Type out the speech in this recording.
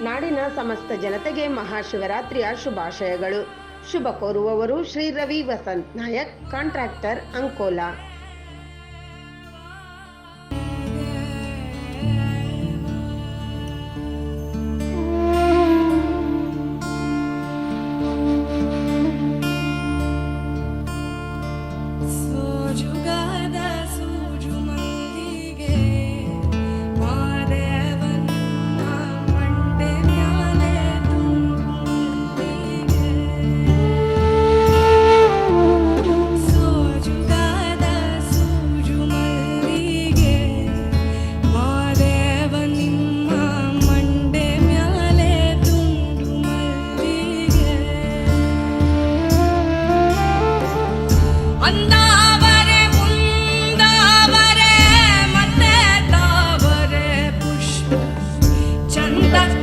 ನಾಡಿನ ಸಮಸ್ತ ಜನತೆಗೆ ಮಹಾಶಿವರಾತ್ರಿಯ ಶುಭಾಶಯಗಳು. ಶುಭ ಕೋರುವವರು ಶ್ರೀ ರವಿ ವಸಂತ್ ನಾಯಕ್ ಕಾಂಟ್ರಾಕ್ಟರ್ ಅಂಕೋಲಾ. 伟大。